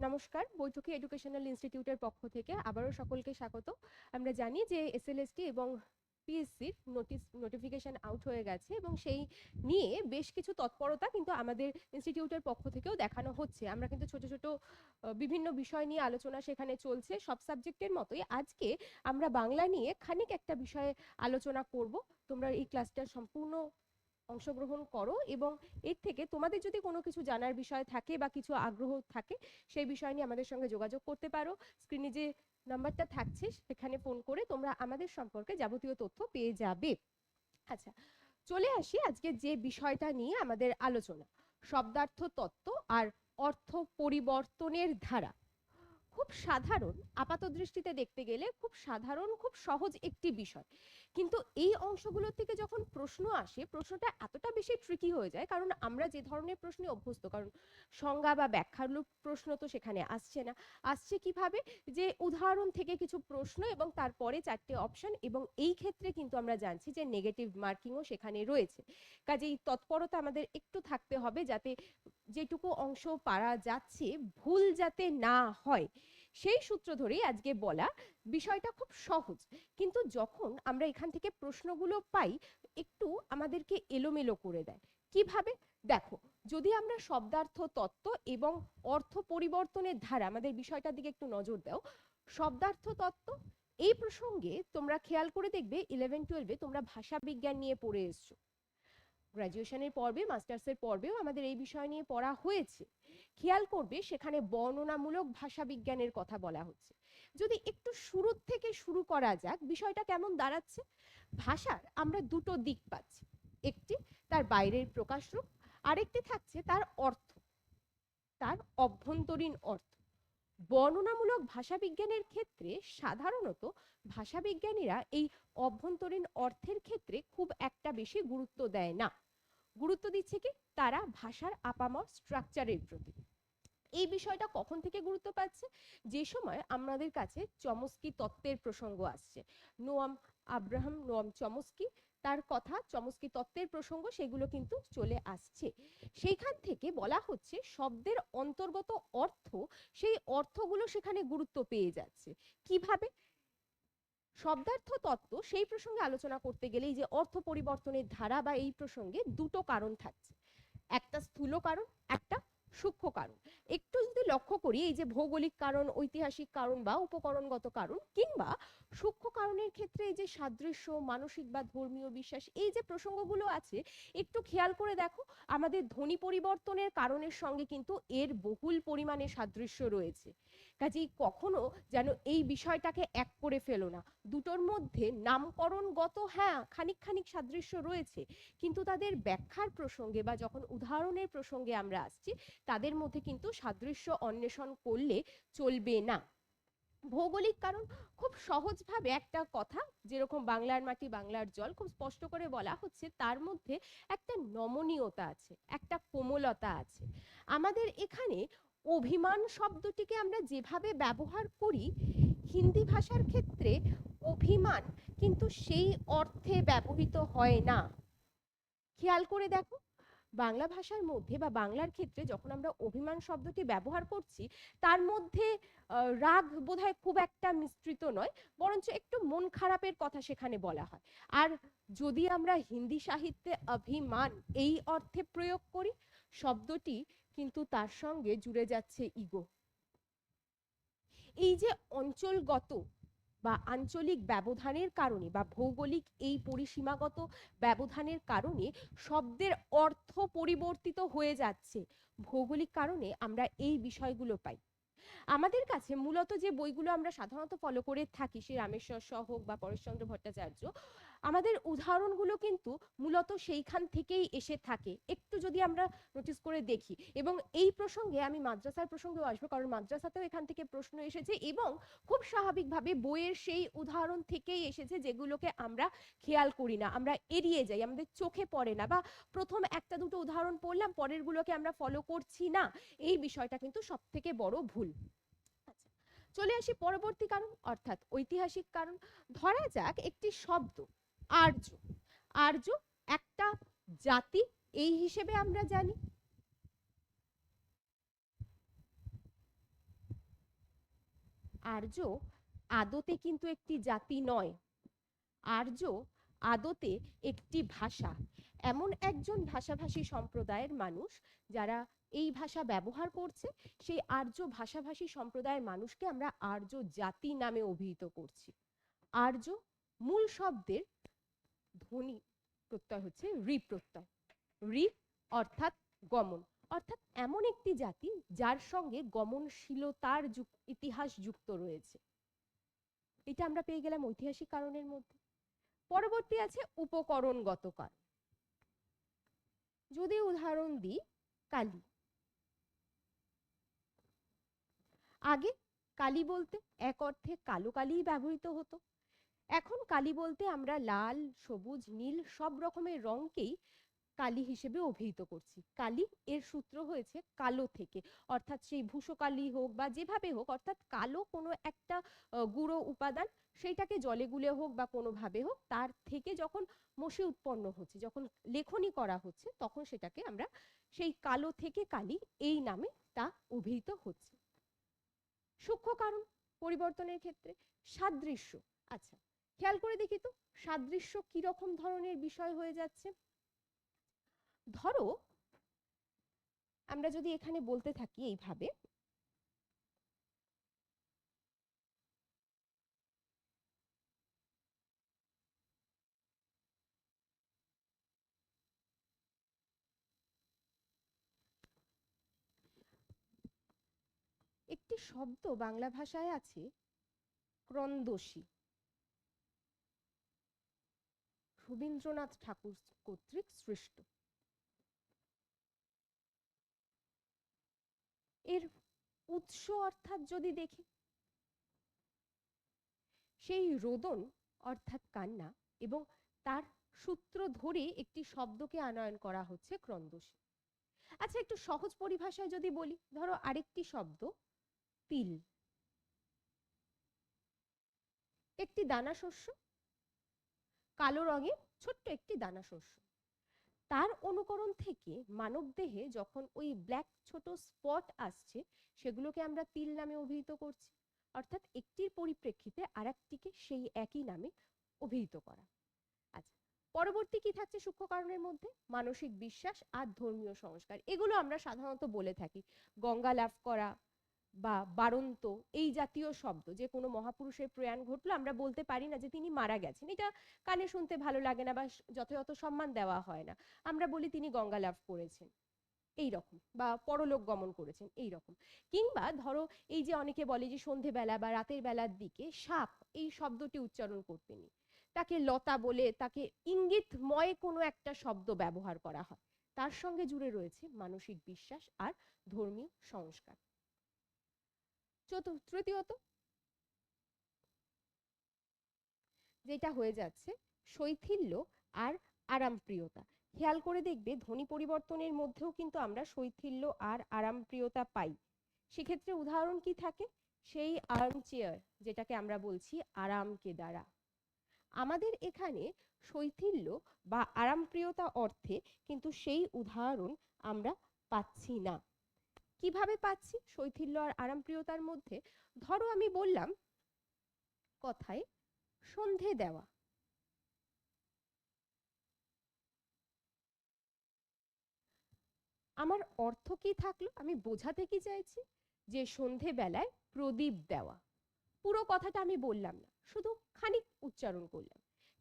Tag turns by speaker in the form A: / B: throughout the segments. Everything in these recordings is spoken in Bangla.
A: নমস্কার, বৈঠকি এডুকেশনাল ইনস্টিটিউটের পক্ষ থেকে আবারও সকলকে স্বাগত। আমরা জানি যে এসএলএসটি এবং পিএসসির নোটিস, নোটিফিকেশন আউট হয়ে গেছে এবং সেই নিয়ে বেশ কিছু তৎপরতা কিন্তু আমাদের ইনস্টিটিউটের পক্ষ থেকেও দেখানো হচ্ছে। আমরা কিন্তু ছোট ছোট বিভিন্ন বিষয় নিয়ে আলোচনা সেখানে চলছে। সব সাবজেক্টের মতোই আজকে আমরা বাংলা নিয়ে খানিক একটা বিষয়ে আলোচনা করব। তোমরা এই ক্লাসটা সম্পূর্ণ অংশগ্রহণ করো এবং এর থেকে তোমাদের যদি কোনো কিছু জানার বিষয় থাকে বা কিছু আগ্রহ থাকে, সেই বিষয় নিয়ে আমাদের সঙ্গে যোগাযোগ করতে পারো। স্ক্রিনে যে নাম্বারটা থাকছে, সেখানে ফোন করে তোমরা আমাদের সম্পর্কে যাবতীয় তথ্য পেয়ে যাবে। আচ্ছা চলে আসি আজকে যে বিষয়টা নিয়ে আমাদের আলোচনা। শব্দার্থ তত্ত্ব আর অর্থ পরিবর্তনের ধারা। খুব সাধারণ আপাত দৃষ্টিতে দেখতে গেলে খুব সাধারণ, খুব সহজ একটি বিষয়। কিন্তু এই অংশগুলোর থেকে যখন প্রশ্ন আসে, প্রশ্নটা এতটা বেশি ট্রিকি হয়ে যায়, কারণ আমরা যে ধরনের প্রশ্নে অভ্যস্ত, কারণ সংজ্ঞা বা ব্যাখ্যার প্রশ্ন তো সেখানে আসছে না। আসছে কীভাবে? যে উদাহরণ থেকে কিছু প্রশ্ন এবং তারপরে চারটে অপশন এবং এই ক্ষেত্রে কিন্তু আমরা জানছি যে নেগেটিভ মার্কিংও সেখানে রয়েছে। কাজেই তৎপরতা আমাদের একটু থাকতে হবে যাতে যেটুকু অংশ পারা যাচ্ছে, ভুল যাতে না হয় সেই সূত্র ধরেই আজকে বলা বিষয়টা খুব সহজ। কিন্তু যখন আমরা এখান থেকে প্রশ্নগুলো পাই, একটু আমাদেরকে এলোমেলো করে দেয়। কীভাবে? দেখো, যদি আমরা শব্দার্থ তত্ত্ব এবং অর্থ পরিবর্তনের ধারা আমাদের বিষয়টার দিকে একটু নজর দাও। শব্দার্থ তত্ত্ব, এই প্রসঙ্গে তোমরা খেয়াল করে দেখবে ইলেভেন টুয়েলভে তোমরা ভাষা বিজ্ঞান নিয়ে পড়ে এসছো। গ্র্যাজুয়েশনের পর্বে মাস্টার্সের পর্বেও আমাদের এই বিষয় নিয়ে পড়া হয়েছে। খেয়াল করবে, সেখানে বর্ণনামূলক ভাষা বিজ্ঞানের কথা বলা হচ্ছে। যদি একটু শুরু থেকে শুরু করা যাক, বিষয়টা কেমন দাঁড়াচ্ছে? ভাষার আমরা দুটো দিক পাচ্ছি। একটি তার বাইরের প্রকাশ প্রকাশরূপ, আরেকটি থাকছে তার অর্থ, তার অভ্যন্তরীণ অর্থ। বর্ণনামূলক ভাষা বিজ্ঞানের ক্ষেত্রে সাধারণত ভাষাবিজ্ঞানীরা এই অভ্যন্তরীণ অর্থের ক্ষেত্রে খুব একটা বেশি গুরুত্ব দেয় না। গুরুত্ব দিচ্ছে কি? তারা ভাষার আপামর স্ট্রাকচারের প্রতি। এই বিষয়টা কখন থেকে গুরুত্ব পাচ্ছে? যে সময় আমাদের কাছে চমস্কি তত্ত্বের প্রসঙ্গ আসছে। নোয়াম আব্রাহাম, নোয়াম চমস্কি তার কথা চমস্কি তত্ত্বের প্রসঙ্গ, সেগুলো কিন্তু চলে আসছে। সেইখান থেকে বলা হচ্ছে, শব্দের অন্তর্গত অর্থ, সেই অর্থগুলো সেখানে গুরুত্ব পেয়ে যাচ্ছে। কীভাবে? শব্দার্থ তত্ত্ব, সেই প্রসঙ্গে আলোচনা করতে গেলে এই যে অর্থ পরিবর্তনের ধারা বা এই প্রসঙ্গে দুটো কারণ থাকছে। একটা স্থূল কারণ, একটা সূক্ষ্ম কারণ। একটু যদি লক্ষ্য করি, এই যে ভৌগোলিক কারণ, ঐতিহাসিক কারণ বা উপকরণগত কারণ, কিংবা সূক্ষ্ম কারণের ক্ষেত্রে এই যে সাদৃশ্য, মানসিক বা ধর্মীয় বিশ্বাস, এই যে প্রসঙ্গগুলো আছে, একটু খেয়াল করে দেখো, আমাদের ধ্বনি পরিবর্তনের কারণের সঙ্গে কিন্তু এর বহুল পরিমাণে সাদৃশ্য রয়েছে। কাজেই কখনো যেন এই বিষয়টাকে এক করে ফেলো না। দুটোর মধ্যে নামকরণগত হ্যাঁ খানিক খানিক সাদৃশ্য রয়েছে, কিন্তু তাদের ব্যাখ্যার প্রসঙ্গে বা যখন উদাহরণের প্রসঙ্গে আমরা আসছি, তাদের মধ্যে কিন্তু সাদৃশ্য অন্বেষণ করলে চলবে না। ভৌগোলিক কারণ, খুব সহজভাবে একটা কথা, যেরকম বাংলার মাটি, বাংলার জল, খুব স্পষ্ট করে বলা হচ্ছে, তার মধ্যে একটা নমনীয়তা আছে, একটা কোমলতা আছে। আমাদের এখানে অভিমান শব্দটিকে আমরা যেভাবে ব্যবহার করি, হিন্দি ভাষার ক্ষেত্রে অভিমান কিন্তু সেই অর্থে ব্যবহৃত হয় না। খেয়াল করে দেখো, বাংলা ভাষার মধ্যে বা বাংলার ক্ষেত্রে যখন আমরা অভিমান শব্দটি ব্যবহার করছি, তার মধ্যে রাগ বোধহয় খুব একটা মিশ্রিত নয়, বরঞ্চ একটু মন খারাপের কথা সেখানে বলা হয়। আর যদি আমরা হিন্দি সাহিত্যে অভিমান এই অর্থে প্রয়োগ করি, শব্দটি কিন্তু তার সঙ্গে জুড়ে যাচ্ছে ইগো এই যে অঞ্চলগত বা আঞ্চলিক ব্যবধানের কারণে বা ভৌগোলিক এই পরিসীমাগত ব্যবধানের কারণে শব্দের অর্থ পরিবর্তিত হয়ে যাচ্ছে। ভৌগোলিক কারণে আমরা এই বিষয়গুলো পাই। আমাদের কাছে মূলত যে বইগুলো আমরা সাধারণত ফলো করে থাকি, সে রামেশ্বর সহ হোক বা পরেশচন্দ্র ভট্টাচার্য আমাদের উদাহরণগুলো কিন্তু মূলত সেইখান থেকেই এসে থাকে। একটু যদি আমরা নোটিস করে দেখি। এবং এই প্রসঙ্গে আমি মাদ্রাসার প্রসঙ্গেও আসব কারণ মাদ্রাসাতেও এখান থেকে প্রশ্ন এসেছে এবং খুব স্বাভাবিকভাবে বইয়ের সেই উদাহরণ থেকেই এসেছে যেগুলোকে আমরা খেয়াল করি না আমরা এড়িয়ে যাই আমাদের চোখে পড়ে না। বা প্রথম একটা দুটো উদাহরণ পড়লাম পরেরগুলোকে আমরা ফলো করছি না এই বিষয়টা কিন্তু সব থেকে বড় ভুল। আচ্ছা, চলে আসি পরবর্তী কারণ অর্থাৎ ঐতিহাসিক কারণ। ধরা যাক একটি শব্দ আর্য। আর্য একটা জাতি, এই হিসেবে আমরা জানি। আর্য আদতে কিন্তু একটি জাতি নয়। আর্য আদতে একটি ভাষা। এমন একজন ভাষাভাষী সম্প্রদায়ের মানুষ যারা এই ভাষা ব্যবহার করছে, সেই আর্য ভাষাভাষী সম্প্রদায়ের মানুষকে আমরা আর্য জাতি নামে অভিহিত করছি। আর্য মূল শব্দের ধ্বনি প্রত্যয় হচ্ছে রি প্রত্যয় রি অর্থাৎ গমন। অর্থাৎ এমন একটি জাতি যার সঙ্গে গমনশীলতার ইতিহাস যুক্ত রয়েছে। এটা আমরা পেয়ে গেলাম ঐতিহাসিক কারণের মধ্যে। পরবর্তী আছে উপকরণগত কারণ যদি উদাহরণ দিই, কালী। আগে কালী বলতে এক অর্থে কালো কালিই ব্যবহৃত হতো। এখন কালী বলতে আমরা লাল, সবুজ, নীল সব রকমের রঙকেই কালী হিসেবে অভিহিত করছি। কালী এর সূত্র হয়েছে কালো থেকে। অর্থাৎ সেই ভূষকালি হোক বা যেভাবে হোক, অর্থাৎ কালো কোনো একটা গুঁড়ো উপাদান সেইটাকে জলে গুলে হোক বা কোনোভাবে হোক, তার থেকে যখন মশে উৎপন্ন হচ্ছে, যখন লেখনি করা হচ্ছে, তখন সেটাকে আমরা সেই কালো থেকে কালি এই নামে তা অভিহিত হচ্ছে। সূক্ষ্ম কারণ পরিবর্তনের ক্ষেত্রে সাদৃশ্য। আচ্ছা খেয়াল করে দেখি তো, সাদৃশ্য কি রকম ধরনের বিষয় হয়ে যাচ্ছে। ধরো, আমরা যদি এখানে বলতে থাকি এইভাবে, একটি শব্দ বাংলা ভাষায় আছে ক্রন্দসী রবীন্দ্রনাথ ঠাকুর কর্তৃক সৃষ্ট। এর উৎস অর্থাৎ যদি দেখি, সেই রোদন অর্থাৎ কান্না এবং তার সূত্র ধরে একটি শব্দকে আনয়ন করা হচ্ছে ক্রন্দসী। আচ্ছা একটু সহজ পরিভাষায় যদি বলি, ধরো আরেকটি শব্দ, তিল। একটি দানা শস্য কালো রঙের ছোট্ট একটি দানা শস্য। তার অনুকরণ থেকে মানবদেহে যখন ওই ব্ল্যাক ছোট স্পট আসছে, সেগুলোকে আমরা তিল নামে অভিহিত করছি। অর্থাৎ একটির পরিপ্রেক্ষিতে আর একটিকে সেই একই নামে অভিহিত করা। আচ্ছা পরবর্তী কি থাকছে সূক্ষ্ম কারণের মধ্যে? মানসিক বিশ্বাস আর ধর্মীয় সংস্কার। এগুলো আমরা সাধারণত বলে থাকি। গঙ্গা লাভ করা বা বারন্ত, এই জাতীয় শব্দ, যে কোনো মহাপুরুষের প্রয়াণ ঘটলো, আমরা বলতে পারি না যে তিনি মারা গেছেন। এটা কানে শুনতে ভালো লাগে না বা যথাযথ সম্মান দেওয়া হয় না। আমরা বলি তিনি গঙ্গা লাভ করেছেন। এই রকম, বা পরলোক গমন করেছেন, এই রকম। কিংবা ধরো, এই যে অনেকে বলে যে সন্ধেবেলা বা রাতের বেলার দিকে সাপ, এই শব্দটি উচ্চারণ করতে নেই। তাকে লতা বলে, তাকে ইঙ্গিতময় কোনো একটা শব্দ ব্যবহার করা হয়। তার সঙ্গে জুড়ে রয়েছে মানসিক বিশ্বাস আর ধর্মীয় সংস্কার। তৃতীয়ত? যেটা হয়ে যাচ্ছে, শৈথিল্য আর আরামপ্রিয়তা। খেয়াল করে দেখবে, ধ্বনি পরিবর্তনের মধ্যেও কিন্তু আমরা শৈথিল্য আর আরামপ্রিয়তা পাই। সেক্ষেত্রে উদাহরণ কি থাকে? সেই আর্ম চেয়ার যেটাকে আমরা বলছি আরাম কেদারা আমাদের এখানে শৈথিল্য বা আরামপ্রিয়তা অর্থে কিন্তু সেই উদাহরণ আমরা পাচ্ছি না। কীভাবে পাচ্ছি? শৈথিল্য আর আরামপ্রিয়তার মধ্যে। ধরো আমি বললাম, কথায় সন্ধে দেওয়া। আমার অর্থ কি থাকল? আমি বোঝাতে কি চাইছি? যে সন্ধে বেলায় প্রদীপ দেওয়া। পুরো কথাটা আমি বললাম না, শুধু খানিক উচ্চারণ করলাম।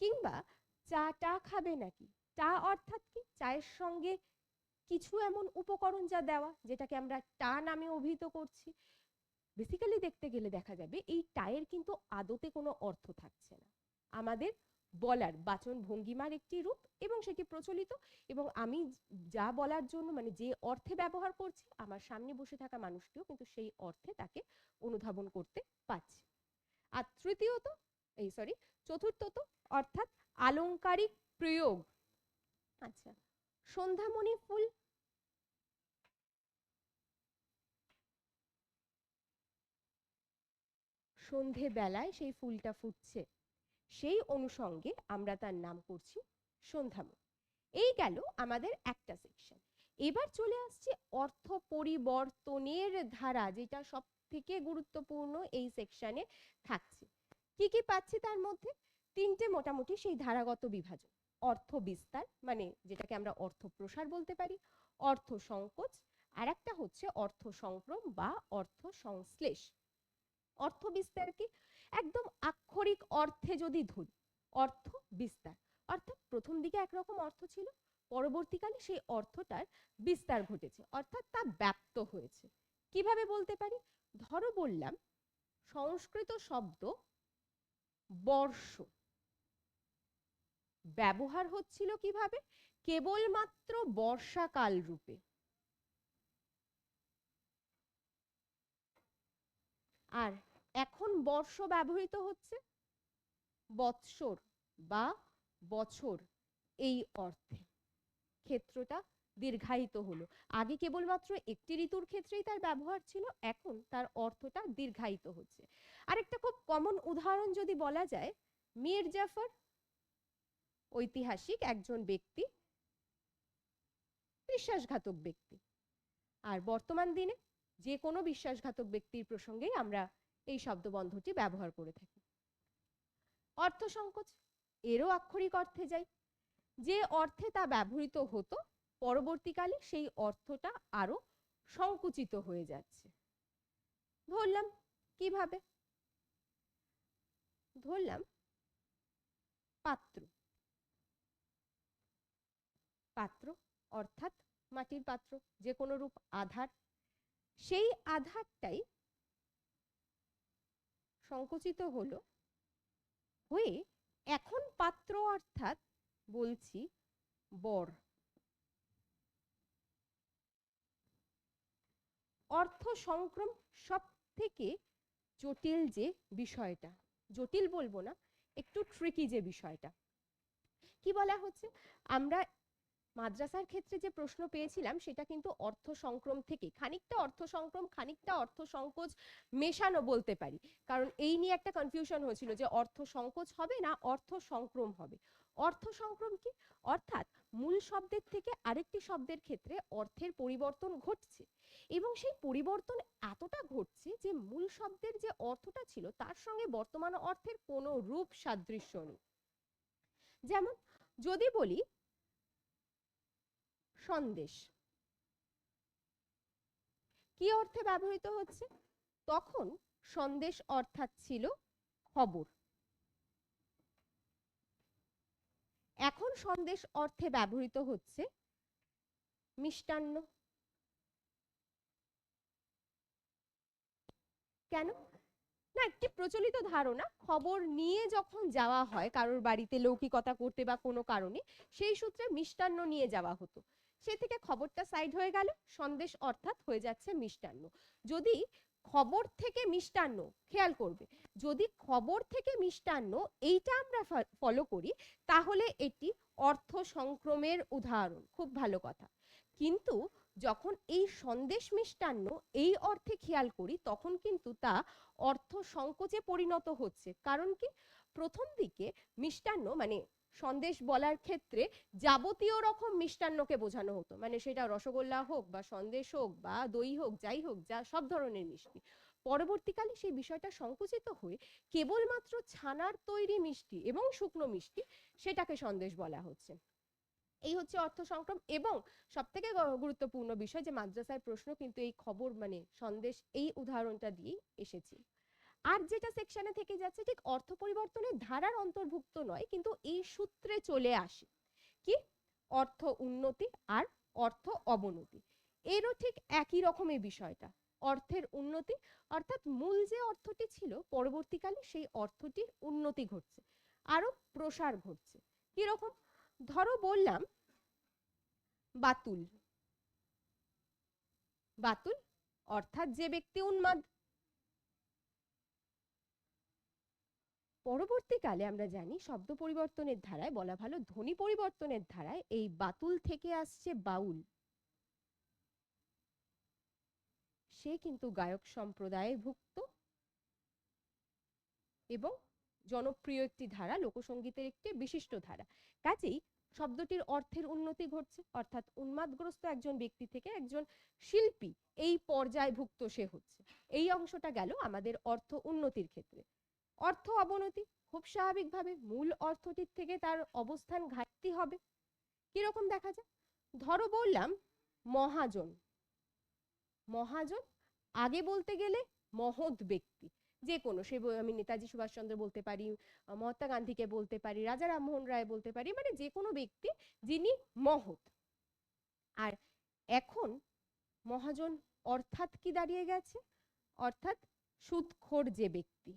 A: কিংবা চা টা খাবে নাকি? টা অর্থাৎ কি? চায়ের সঙ্গে কিছু এমন উপকরণ যা দেওয়া, যেটাকে আমরা টা নামে অভিহিত করছি। বেসিক্যালি দেখতে গেলে দেখা যাবে, এই টায়ের কিন্তু আদতে কোনো অর্থ থাকছে না। আমাদের বলার বাচন ভঙ্গিমার একটি রূপ এবং সেটি প্রচলিত এবং আমি যা বলার জন্য মানে যে অর্থে ব্যবহার করছি, আমার সামনে বসে থাকা মানুষটিও কিন্তু সেই অর্থে তাকে অনুধাবন করতে পারছে। আর তৃতীয়ত, এই সরি চতুর্থত, অর্থাৎ আলংকারিক প্রয়োগ। আচ্ছা সন্ধ্যামণি ফুল। সন্ধে বেলায় সেই ফুলটা ফুটছে। সেই অনুষঙ্গে আমরা তার নাম করছি সন্ধ্যামণি। এই গেল আমাদের একটা সেকশন এবার চলে আসছে অর্থ পরিবর্তনের ধারা, যেটা সব থেকে গুরুত্বপূর্ণ এই সেকশনে থাকছে। কি কি পাচ্ছি তার মধ্যে? তিনটে মোটামুটি সেই ধারাগত বিভাজন। অর্থ বিস্তার মানে যেটাকে আমরা অর্থ প্রসার বলতে পারি, অর্থ সংকোচ আর একটা হচ্ছে অর্থ সংক্রম বা অর্থ সংশ্লেষ। অর্থ বিস্তার কি? একদম আক্ষরিক অর্থে যদি ধরি, অর্থ বিস্তার, অর্থাৎ প্রথম দিকে একরকম অর্থ ছিল, পরবর্তীকালে সেই অর্থটার বিস্তার ঘটেছে, অর্থাৎ তা ব্যক্ত হয়েছে। কীভাবে বলতে পারি? ধরো বললাম, সংস্কৃত শব্দ বর্ষ। ব্যবহার হচ্ছিল কীভাবে? কেবলমাত্র বর্ষাকাল রূপে। আর এখন বর্ষ ব্যবহৃত হচ্ছে? বৎসর বা বছর এই অর্থে। ক্ষেত্রটা দীর্ঘায়িত হলো। আগে কেবলমাত্র একটি ঋতুর ক্ষেত্রেই তার ব্যবহার ছিল, এখন তার অর্থটা দীর্ঘায়িত হচ্ছে। আরেকটা খুব কমন উদাহরণ যদি বলা যায়, মীর জাফর ঐতিহাসিক একজন ব্যক্তি, বিশ্বাসঘাতক ব্যক্তি। আর বর্তমান দিনে যে কোনো বিশ্বাসঘাতক ব্যক্তির প্রসঙ্গেই আমরা এই শব্দবন্ধটি ব্যবহার করে থাকি। অর্থ সংকোচ, এরও আক্ষরিক অর্থে যাই। যে অর্থে তা ব্যবহৃত হতো, পরবর্তীকালে সেই অর্থটা আরও সংকুচিত হয়ে যাচ্ছে। ধরলাম, কীভাবে? ধরলাম, পাত্র। পাত্র, অর্থাৎ মাটির পাত্র যে কোনো রূপ আধার। সেই আধারটাই সংকুচিত হলো হয়ে এখন পাত্র, অর্থাৎ বলছি বর। অর্থ সংক্রম সব থেকে জটিল যে বিষয়টা, জটিল বলব না, একটু ট্রিকি যে বিষয়টা। কি বলা হচ্ছে? আমরা মাদ্রাসার ক্ষেত্রে যে প্রশ্ন পেয়েছিলাম, সেটা কিন্তু অর্থ সংক্রম থেকে, খানিকটা অর্থ সংক্রম খানিকটা অর্থ সংকোচ মেশানো বলতে পারি। কারণ এই নিয়ে একটা কনফিউশন হয়েছিল যে অর্থ সংকোচ হবে না অর্থ সংক্রম হবে। অর্থ সংক্রম কি? অর্থাৎ মূল শব্দের থেকে আরেকটি শব্দের ক্ষেত্রে অর্থের পরিবর্তন ঘটছে এবং সেই পরিবর্তন এতটা ঘটছে যে মূল শব্দের যে অর্থটা ছিল, তার সঙ্গে বর্তমান অর্থের কোনো রূপ সাদৃশ্য নেই। যেমন, যদি বলি সন্দেশ। কি অর্থে ব্যবহৃত হচ্ছে? তখন সন্দেশ অর্থাৎ ছিল খবর। এখন সন্দেশ অর্থে ব্যবহৃত হচ্ছে মিষ্টান্ন। কেন? না, একটি প্রচলিত ধারণা, খবর নিয়ে যখন যাওয়া হয়, কারোর বাড়িতে লৌকিকতা করতে বা কোনো কারণে, সেই সূত্রে মিষ্টান্ন নিয়ে যাওয়া হতো। সে থেকে খবরটা সাইড হয়ে গেল, সন্দেশ অর্থাৎ হয়ে যাচ্ছে মিষ্টান্ন। যদি খবর থেকে মিষ্টান্ন, খেয়াল করবে, যদি খবর থেকে মিষ্টান্ন, এইটা আমরা ফলো করি, তাহলে এটি অর্থ সংক্রমের উদাহরণ, খুব ভালো কথা। কিন্তু যখন এই সন্দেশ মিষ্টান্ন, এই অর্থে খেয়াল করি, তখন কিন্তু তা অর্থ সংকোচে পরিণত হচ্ছে। কারণ কি? প্রথম দিকে মিষ্টান্ন মানে সন্দেশ বলার ক্ষেত্রে যাবতীয় রকম মিষ্টান্নকে বোঝানো হতো। মানে সেটা রসগোল্লা হোক বা সন্দেশ হোক বা দই হোক, যাই হোক, যা সব ধরনের মিষ্টি। পরবর্তীকালে সেই বিষয়টা সংকুচিত হয়ে কেবলমাত্র ছানার তৈরি মিষ্টি এবং শুকনো মিষ্টি সেটাকে সন্দেশ বলা হচ্ছে। এই হচ্ছে অর্থ সংক্রম এবং সব থেকে গুরুত্বপূর্ণ বিষয় যে মাদ্রাসায় প্রশ্ন, কিন্তু এই খবর মানে সন্দেশ এই উদাহরণটা দিয়েই এসেছে। আর যেটা সেকশনে থেকে যাচ্ছে, ঠিক অর্থ পরিবর্তনের ধারার অন্তর্ভুক্ত নয়, কিন্তু এই সূত্রে চলে আসে। কি? অর্থ উন্নতি আর অর্থ অবনতি। এরও ঠিক একই রকমের বিষয়টা। অর্থের উন্নতি, অর্থাৎ মূল যে অর্থটি ছিল, পরবর্তীকালে সেই অর্থটির উন্নতি ঘটছে। আরও প্রসার ঘটছে। কীরকম? ধরো বললাম, বাতুল। বাতুল, অর্থাৎ যে ব্যক্তি উন্মাদ পরবর্তীকালে আমরা জানি শব্দ পরিবর্তনের ধারায়, বলা ভালো, ধ্বনি পরিবর্তনের ধারায় এই বাতুল থেকে আসছে বাউল। সে কিন্তু গায়ক সম্প্রদায়ে ভুক্ত এবং জনপ্রিয় একটি ধারা, লোকসঙ্গীতের একটি বিশিষ্ট ধারা। কাজেই শব্দটির অর্থের উন্নতি ঘটছে, অর্থাৎ উন্মাদগ্রস্ত একজন ব্যক্তি থেকে একজন শিল্পী এই পর্যায়ভুক্ত সে হচ্ছে। এই অংশটা গেল আমাদের অর্থ উন্নতির ক্ষেত্রে। অর্থ অবনতি, খুব স্বাভাবিকভাবে মূল অর্থটির থেকে তার অবস্থান ঘাটতি হবে। কীরকম দেখা যায়? ধরো বললাম, মহাজন। মহাজন আগে বলতে গেলে মহৎ ব্যক্তি। যে কোনো, সে আমি নেতাজি সুভাষচন্দ্র বলতে পারি, মহাত্মা গান্ধীকে বলতে পারি, রাজা রামমোহন রায় বলতে পারি মানে যে কোনো ব্যক্তি যিনি মহৎ। আর এখন মহাজন অর্থাৎ কি দাঁড়িয়ে গেছে? অর্থাৎ সুদখোর যে ব্যক্তি।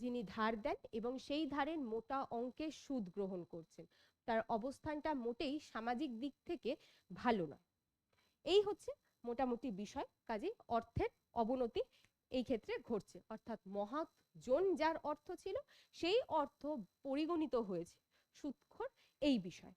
A: যিনি ধার দেন এবং সেই ধারের মোটা অঙ্কের সুদ গ্রহণ করছেন। তার অবস্থানটা মোটেই সামাজিক দিক থেকে ভালো নয়। এই হচ্ছে মোটামুটি বিষয়, কাজেই অর্থের অবনতি এই ক্ষেত্রে ঘটছে। অর্থাৎ মহাজন যার অর্থ ছিল, সেই অর্থ পরিগণিত হয়েছে সুৎখর এই বিষয়।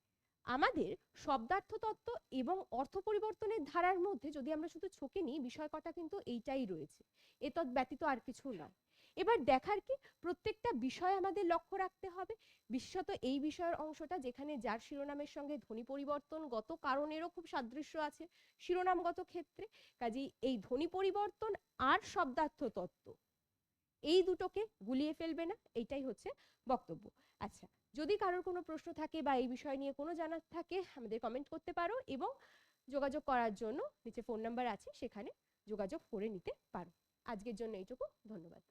A: আমাদের শব্দার্থ তত্ত্ব এবং অর্থ পরিবর্তনের ধারার মধ্যে যদি আমরা শুধু ছকে নিই, বিষয় কটা কিন্তু এইটাই রয়েছে। এতৎ ব্যতীত আর কিছু নয়। এবার দেখার কি? প্রত্যেকটা বিষয় আমাদের লক্ষ্য রাখতে হবে। বিশেষত এই বিষয়ের অংশটা যেখানে যার শিরোনামের সঙ্গে ধ্বনি পরিবর্তনগত কারণেরও খুব সাদৃশ্য আছে শিরোনামগত ক্ষেত্রে। কাজেই এই ধ্বনি পরিবর্তন আর শব্দার্থ তত্ত্ব, এই দুটোকে গুলিয়ে ফেলবে না, এইটাই হচ্ছে বক্তব্য। আচ্ছা যদি কারোর কোনো প্রশ্ন থাকে বা এই বিষয় নিয়ে কোনো জানার থাকে, আমাদের কমেন্ট করতে পারো এবং যোগাযোগ করার জন্য নিচে ফোন নাম্বার আছে, সেখানে যোগাযোগ করে নিতে পারো। আজকের জন্য এইটুকু, ধন্যবাদ।